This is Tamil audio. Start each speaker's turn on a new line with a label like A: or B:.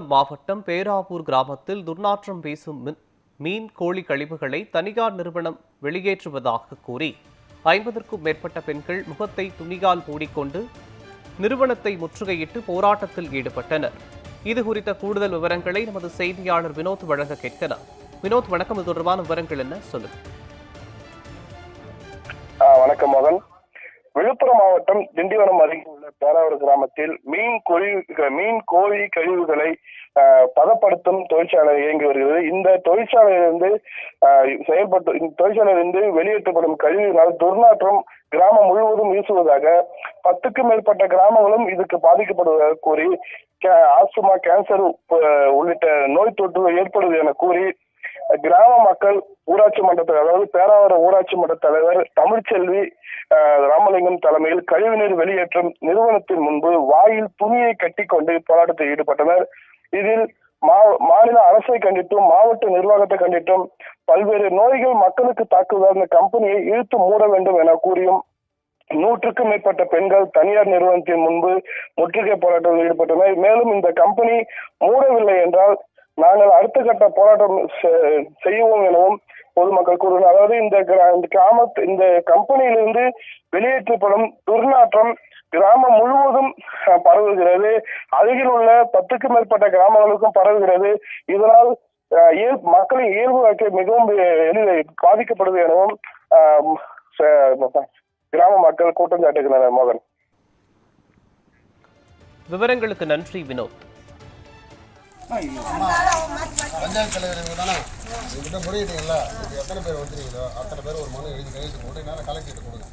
A: மாவட்டம் பேராவூர் கிராமத்தில் துர்நாற்றம் வீசும் மீன் கோழி கழிவுகளை தனியார் நிறுவனம் வெளியேற்றுவதாக கூறி ஐம்பதற்கும் மேற்பட்ட பெண்கள் முகத்தை துணியால் மூடிக்கொண்டு நிறுவனத்தை முற்றுகையிட்டு போராட்டத்தில் ஈடுபட்டனர். இது குறித்த கூடுதல் விவரங்களை நமது செய்தியாளர் வினோத் வழங்க கேட்கலாம் வினோத் வணக்கம். இது தொடர்பான விவரங்கள் என்ன? சொல்லுங்க.
B: வணக்கம் மகன். விழுப்புரம் மாவட்டம் திண்டிவனம் அருகே உள்ள பேராவூர் கிராமத்தில் மீன் கோழி மீன் கோழி கழிவுகளை பதப்படுத்தும் தொழிற்சாலை இயங்கி வருகிறது. இந்த தொழிற்சாலையிலிருந்து செயல்பட்டு இந்த தொழிற்சாலையிலிருந்து வெளியேற்றப்படும் கழிவுகளால் துர்நாற்றம் கிராமம் முழுவதும் வீசுவதாக பத்துக்கும் மேற்பட்ட கிராமங்களும் இதுக்கு பாதிக்கப்படுவதாக கூறி கே- ஆஸ்துமா கேன்சர் உள்ளிட்ட நோய் தொற்று ஏற்படுவது என கூறி கிராம மக்கள் ஊராட்சி மன்ற அதாவது பேராவரம் ஊராட்சி மன்ற தலைவர் தமிழ்ச்செல்வி ராமலிங்கம் தலைமையில் கழிவுநீர் வெளியேற்றும் நிறுவனத்தின் முன்பு வாயில் துணியை கட்டிக்கொண்டு போராட்டத்தில் ஈடுபட்டனர். இதில் மாநில அரசை கண்டித்தும் மாவட்ட நிர்வாகத்தை கண்டித்தும் பல்வேறு நோய்கள் மக்களுக்கு தாக்குவதால் இந்த கம்பெனியை இழுத்து மூட வேண்டும் என கூறியும் நூற்றுக்கும் மேற்பட்ட பெண்கள் தனியார் நிறுவனத்தின் முன்பு முற்றுகை போராட்டத்தில் ஈடுபட்டனர். மேலும் இந்த கம்பெனி மூடவில்லை என்றால் நாங்கள் அடுத்த கட்ட போராட்டம் செ- செய்வோம் எனவும் பொதுமக்கள் கூறுகிறார். அதாவது இந்த கிரா- இந்த கிராமத்து இந்த கம்பெனியிலிருந்து வெளியேற்றப்படும் துர்நாற்றம் கிராமம் முழுவதும் பரவுகிறது. அருகில் உள்ள பத்துக்கும் மேற்பட்ட கிராமங்களுக்கும் பரவுகிறது. இதனால் மக்களின் இயல்பு வாழ்க்கை மிகவும் எளிதில் பாதிக்கப்படுது எனவும் கிராம மக்கள் கூட்டம் சாட்டுகின்றனர் மோகன்.
A: விவரங்களுக்கு நன்றி வினோத்.
C: பஞ்சாயத்து தலைவர் தானே? இவங்ககிட்ட முறையிட்டீங்களா எத்தனை பேர் வந்துருக்கீங்களோ அத்தனை பேர் ஒரு மனு எழுதி கையெழுத்து போட்டு நேரம் கலெக்டர் கொடுங்க.